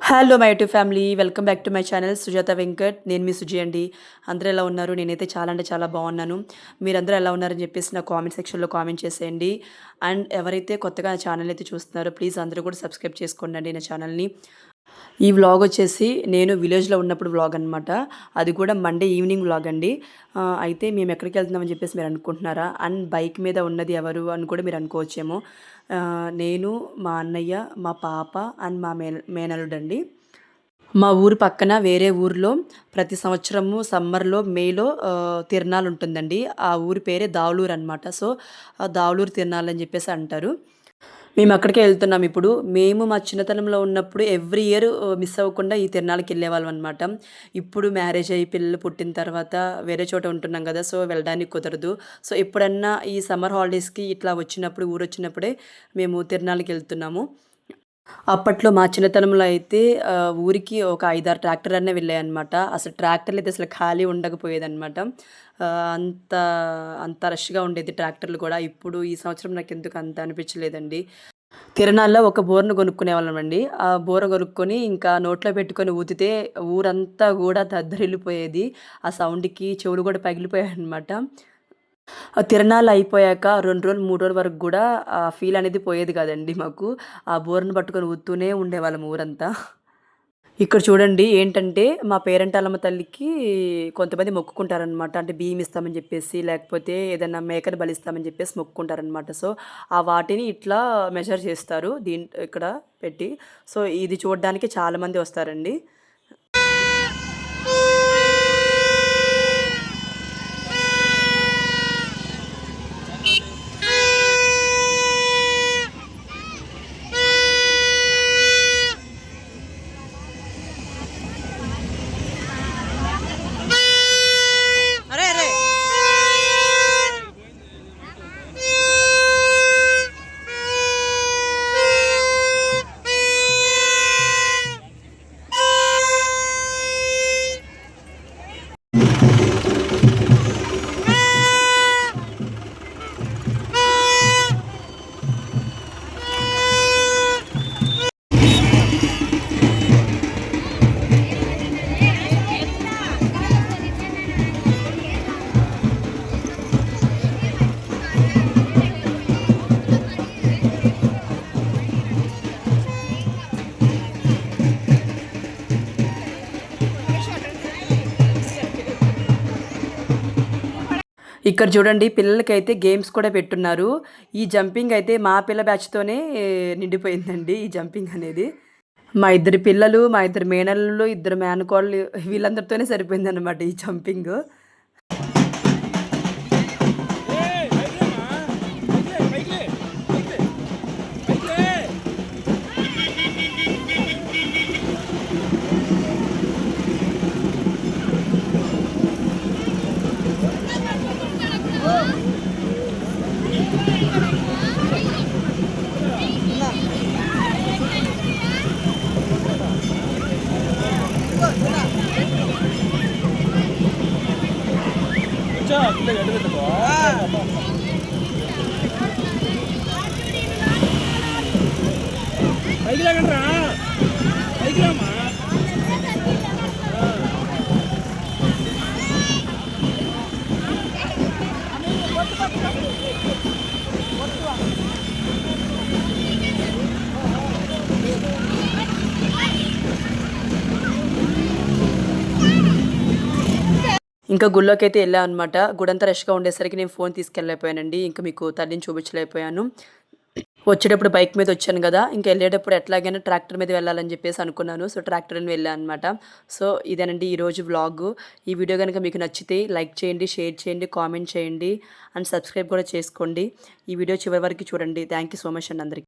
Hello my to family welcome back to my channel Sujatha Venkat నేను మీ సుజీ అండి. అందరూ ఎలా ఉన్నారు? నేనైతే చాలా అంటే చాలా బాగున్నాను. మీరందరూ ఎలా ఉన్నారని చెప్పేసి నా కామెంట్ సెక్షన్లో కామెంట్ చేసేయండి. అండ్ ఎవరైతే కొత్తగా నా ఛానల్ అయితే చూస్తున్నారో ప్లీజ్ అందరూ కూడా సబ్స్క్రైబ్ చేసుకోండి అండి నా ఛానల్ని ఈ వ్లాగ్ వచ్చేసి నేను విలేజ్లో ఉన్నప్పుడు వ్లాగ్ అనమాట అది కూడా మండే ఈవినింగ్ వ్లాగ్ అండి. అయితే మేము ఎక్కడికి వెళ్తున్నామని చెప్పేసి మీరు అనుకుంటున్నారా? అండ్ బైక్ మీద ఉన్నది ఎవరు అని కూడా మీరు అనుకోవచ్చేమో. నేను మా అన్నయ్య మా పాప అండ్ మా మే మేనలుడండి మా ఊరు పక్కన వేరే ఊరిలో ప్రతి సంవత్సరము సమ్మర్లో మేలో తిరణాలు ఉంటుందండి ఆ ఊరి పేరే దావులూరు అనమాట సో ఆ దావులూరు తిరణాలు అని చెప్పేసి అంటారు. మేము అక్కడికే వెళ్తున్నాం ఇప్పుడు. మేము మా చిన్నతనంలో ఉన్నప్పుడు ఎవ్రీ ఇయర్ మిస్ అవ్వకుండా ఈ తిరణాలకి వెళ్ళేవాళ్ళం అనమాట ఇప్పుడు మ్యారేజ్ అయ్యి పిల్లలు పుట్టిన తర్వాత వేరే చోట ఉంటున్నాం కదా సో వెళ్ళడానికి కుదరదు. సో ఎప్పుడన్నా ఈ సమ్మర్ హాలిడేస్కి ఇట్లా వచ్చినప్పుడు ఊరు వచ్చినప్పుడే మేము తిరణాలకి వెళ్తున్నాము. అప్పట్లో మా చిన్నతనంలో అయితే ఊరికి ఒక ఐదారు ట్రాక్టర్ అన్నీ వెళ్ళాయన్నమాట. అసలు ట్రాక్టర్లు అయితే అసలు ఖాళీ ఉండకపోయేదన్నమాట. అంత అంత రష్గా ఉండేది ట్రాక్టర్లు కూడా. ఇప్పుడు ఈ సంవత్సరం నాకు ఎందుకు అంత అనిపించలేదండి. తిరణాల్లో ఒక బోర్ను కొనుక్కునే వాళ్ళమండి ఆ బోర కొనుక్కొని ఇంకా నోట్లో పెట్టుకొని ఊతితే ఊరంతా కూడా దద్దరిల్లిపోయేది. ఆ సౌండ్కి చెవులు కూడా పగిలిపోయాయి అనమాట తిరణాలు అయిపోయాక రెండు రోజులు, మూడు రోజుల వరకు కూడా ఆ ఫీల్ అనేది పోయేది కాదండి మాకు. ఆ బోరను పట్టుకొని ఊతూనే ఉండేవాళ్ళం ఊరంతా. ఇక్కడ చూడండి ఏంటంటే, మా పేరెంటాలమ్మ తల్లికి కొంతమంది మొక్కుకుంటారనమాట. అంటే బియ్యం ఇస్తామని చెప్పేసి లేకపోతే ఏదైనా మేకను బలిస్తామని చెప్పేసి మొక్కుకుంటారనమాట. సో, ఆ వాటిని ఇట్లా మెజర్ చేస్తారు. దీని ఇక్కడ పెట్టి. సో, ఇది చూడడానికి చాలామంది వస్తారండి. ఇక్కడ చూడండి పిల్లలకైతే గేమ్స్ కూడా పెట్టున్నారు. ఈ జంపింగ్ అయితే మా పిల్ల బ్యాచ్‌తోనే నిండిపోయిందండి ఈ జంపింగ్ అనేది. మా ఇద్దరు పిల్లలు, మా ఇద్దరు మేనల్లులు, ఇద్దరు మేనకోళ్ళు వీళ్ళందరితోనే సరిపోయిందన్నమాట ఈ జంపింగ్ பைக்கில் கட்டுறான் ఇంకా గుళ్ళోకైతే వెళ్ళామనమాట. గుడంతా రష్‌గా ఉండేసరికి నేను ఫోన్ తీసుకెళ్ళలేకపోయానండి. ఇంకా మీకు తల్లిని చూపించలేకపోయాను. వచ్చేటప్పుడు బైక్ మీద వచ్చాను కదా ఇంకా వెళ్ళేటప్పుడు ఎట్లాగైనా ట్రాక్టర్ మీద వెళ్ళాలని చెప్పేసి అనుకున్నాను. సో, ట్రాక్టర్‌ని వెళ్ళాను అనమాట. సో, ఇదేనండి ఈరోజు వ్లాగు. ఈ వీడియో కనుక మీకు నచ్చితే లైక్ చేయండి, షేర్ చేయండి, కామెంట్ చేయండి అండ్ సబ్స్క్రైబ్ కూడా చేసుకోండి. ఈ వీడియో చివరి వరకు చూడండి. థ్యాంక్ యూ సో మచ్ అండి అందరికి.